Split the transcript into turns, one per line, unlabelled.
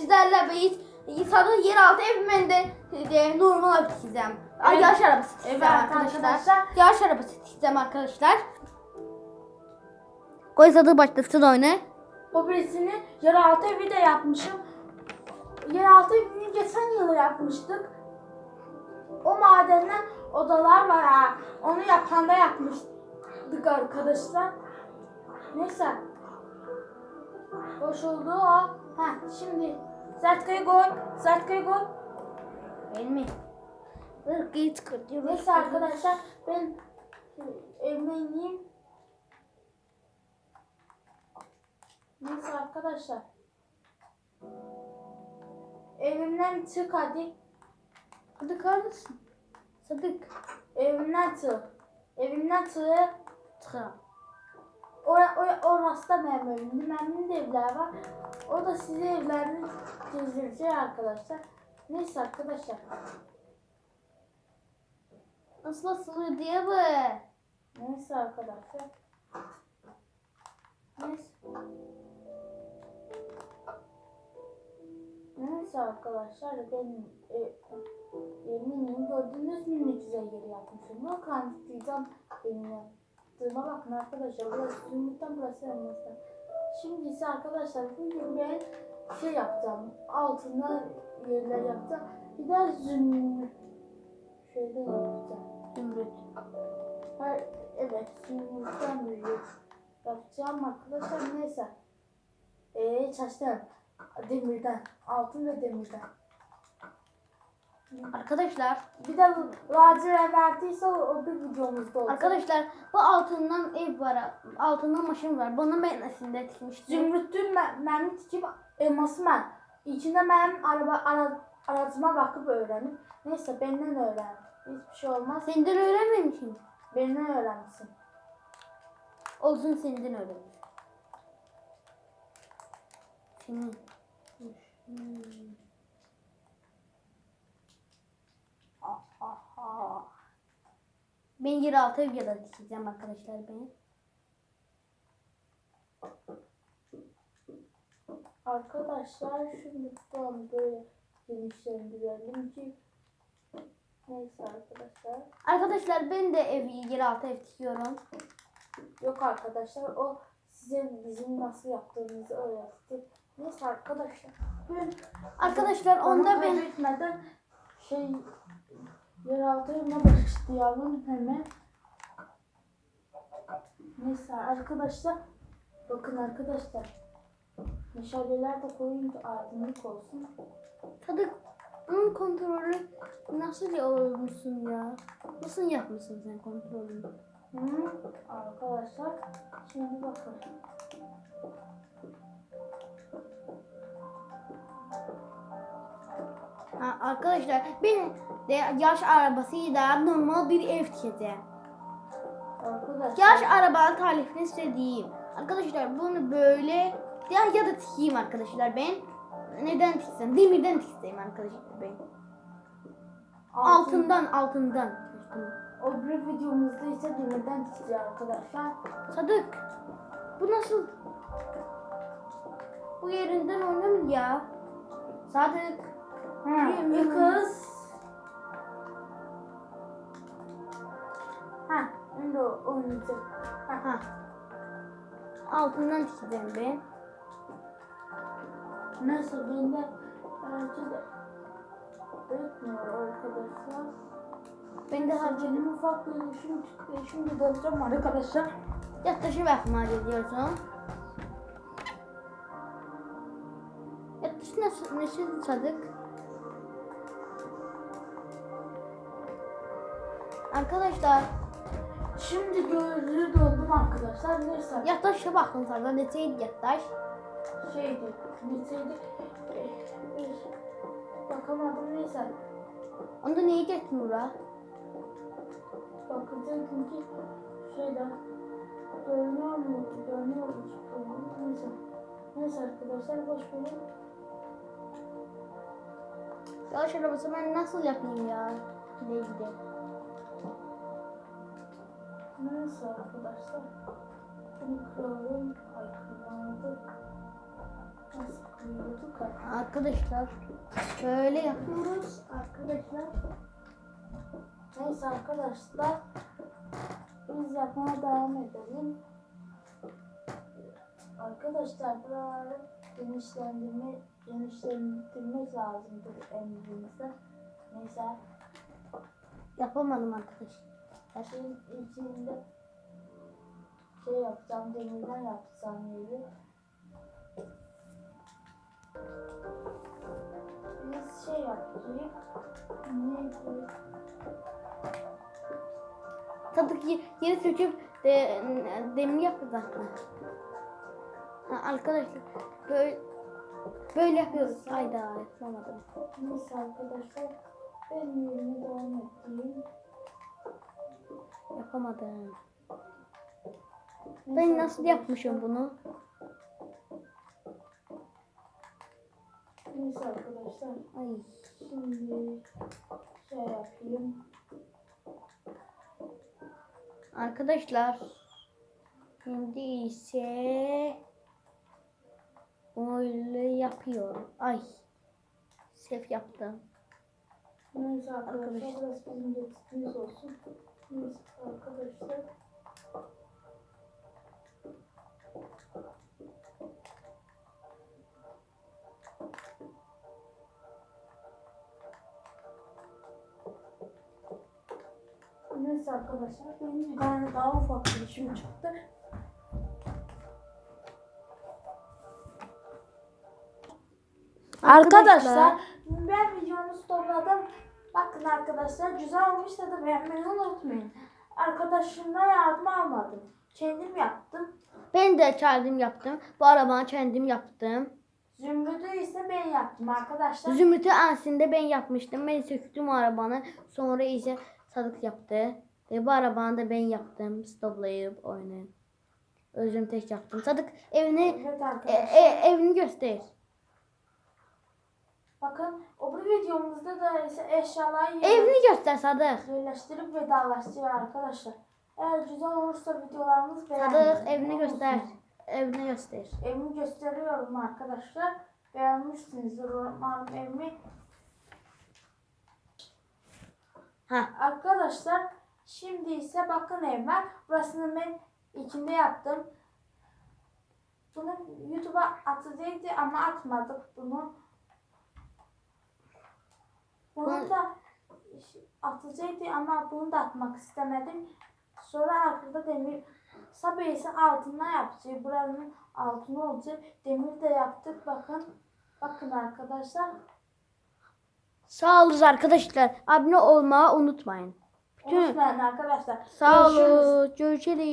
sizlerle biz Sadın yeraltı evinden de, de normal çizeceğim. Ay,
Evet.
Yarış arabası çizeceğim
Evet
arkadaşlar.
arkadaşlar.
Yarış arabası çizeceğim arkadaşlar. Koy Sadı başlasın oyunu.
O birisini yeraltı evi de yapmışım. Yeraltı evini geçen yıl yapmıştık. O madenden odalar var ha. Onu yapanda yapmıştık arkadaşlar. Neyse. Boş oldu o. Ha şimdi Zatka'yı koy. Zatka'yı koy.
Benim mi? Dur git kırıyor.
Neyse arkadaşlar ben evime ineyim. Neyse arkadaşlar. Evimden çık hadi.
Hadi kardeşim. Sadık.
Evimden çık. Evimden çık.
Çıkar.
Orası da benim evimdi. Benim de evler var. O da size evlerini gezilecek arkadaşlar. Neyse arkadaşlar.
Nasıl asılıyor diye bu.
Neyse arkadaşlar. Neyse. Neyse arkadaşlar ben e, eminim gördünüz mü ne güzel yeri yapmışım. Yok kanıtlayacağım benim yaptığıma bakın arkadaşlar. Burası zümrütten burası elmastan. Şimdi ise arkadaşlar bugün ben şey yapacağım. Altında yerler yapacağım. Bir de zümrüt şeyde yapacağım.
Zümrüt.
Her, evet, zümrütten büyüyor. Yapacağım arkadaşlar neyse. Eee çaştım. Demirden. Altın ve demirden.
Arkadaşlar.
Bir de lacivert verdiyse o, bir videomuzda olacak.
Arkadaşlar bu altından ev var. Altından maşın var. Bunu ben aslında dikmiştim.
Zümrütün benim tikip elması ben. İçinde benim araba ara, aracıma bakıp öğrenip. Neyse benden öğren. Hiçbir şey olmaz.
Senden öğrenmemişim.
Benden öğrenmişsin.
Olsun senden öğrenmiş. Senin. Hmm. Ben yeraltı ev ya da dikeceğim arkadaşlar ben.
Arkadaşlar şimdi buradan böyle genişlendirelim ki neyse arkadaşlar.
Arkadaşlar ben de ev yeraltı ev dikiyorum.
Yok arkadaşlar o size bizim nasıl yaptığımızı öğretti. Neyse arkadaşlar. Ben
Arkadaşlar onda ben
şey yeraltı evine başlayalım hemen. Neyse arkadaşlar. Bakın arkadaşlar. Meşaleler de koyun ki aydınlık olsun.
Sadık bunun kontrolü nasıl olmuşsun ya? Nasıl yapmışsın sen kontrolünü?
Hı, arkadaşlar şimdi bakın.
Ha, arkadaşlar ben de yaş arabasıyla normal bir ev.
Arkadaşlar
Yaş arabanın tarifini size diyeyim. Arkadaşlar bunu böyle ya ya da tikeyim arkadaşlar ben. Neden tiksem? Demirden tikseyim arkadaşlar ben. Altından altından.
O bir videomuzda ise demirden çıkıyor arkadaşlar.
Sadık. Bu nasıl? Bu yerinden oynamıyor ya. Sadık.
Bir kız. Ha, şimdi o oynayacak. Ha,
Ha. Altından ben.
neyse ben de bence de etmiyor arkadaşlar.
Ben de.
Benim ufak bir işim çıktı. Şimdi dalacağım arkadaşlar.
Yaklaşık bakma ediyorsun. Yaklaşık nasıl, nasıl Sadık? Arkadaşlar
Şimdi gözlüğü doldum arkadaşlar. Neyse.
yaklaşık bakın sana neseydi yaklaş.
şeydi, neydi? Bakamadım neyse.
Onda neyi getmiyor ha?
Bakacağım çünkü şeyde görünüyor mu? Görünüyor mu? Neyse. Neyse arkadaşlar boş verin.
Yavaş arabası ben nasıl yapayım ya? Gide gide.
Neyse arkadaşlar. Bunu kıralım. Ay kırmadı. Neyse. YouTube kanalı.
Arkadaşlar böyle yapıyoruz arkadaşlar.
Neyse arkadaşlar. Biz yapmaya devam edelim. Arkadaşlar buraları genişlendirme, genişlendirmek lazımdır emrimizde. Neyse.
Yapamadım arkadaşlar.
İçinde şey yapacağım, demirden yapacağım yeri. Biz şey yaptık. Neydi?
Tabii ki yeri söküp de, demir yapacağız arkadaşlar böyle böyle yapıyoruz. Hayda yapamadım.
Neyse arkadaşlar ben yerime devam edeyim.
Yapamadım. Ben nasıl yapmışım bunu?
Neyse arkadaşlar
Ay.
şimdi şey yapayım.
Arkadaşlar şimdi ise öyle yapıyorum. Ay. Sef yaptım.
Neyse arkadaşlar
Arkadaşlar.
biraz bizim geçtiğimiz olsun. Neyse arkadaşlar. Neyse arkadaşlar benim bir tane daha ufak bir işim çıktı. Arkadaşlar ben videomu topladım. Bakın arkadaşlar güzel olmuş da beğenmeyi unutmayın. Arkadaşımdan yardım almadım. Kendim yaptım.
Ben de kendim yaptım. Bu arabanı kendim yaptım.
Zümrüt'ü ise ben yaptım arkadaşlar.
Zümrüt'ü aslında ben yapmıştım. Ben söktüm arabanı. Sonra ise Sadık yaptı. Ve bu arabanı da ben yaptım. Stoplayıp oynayın. Özüm tek yaptım. Sadık evini
Evet
e, e, evini göster.
Bakın o bir videomuzda da ise eşyaları
Evini göster Sadık.
yerleştirip vedalaştırıyor arkadaşlar. Eğer güzel olursa videolarımız beğenmeyin.
Sadık evini göster. Evini göster.
Evimi gösteriyorum arkadaşlar. Beğenmişsinizdir umarım evimi.
Ha.
Arkadaşlar şimdi ise bakın evime. Burasını ben içinde yaptım. Bunu YouTube'a atacaktı ama atmadık bunu. Bunu
Bu-
da atacaktı ama bunu da atmak istemedim. Sonra arkada demir sabah ise altından yapacağız. Buranın altına olacak. Demir de yaptık bakın. Bakın arkadaşlar.
Sağ olun arkadaşlar. Abone olmayı unutmayın. Bütün
Unutmayın arkadaşlar.
sağ olun. Görüşürüz.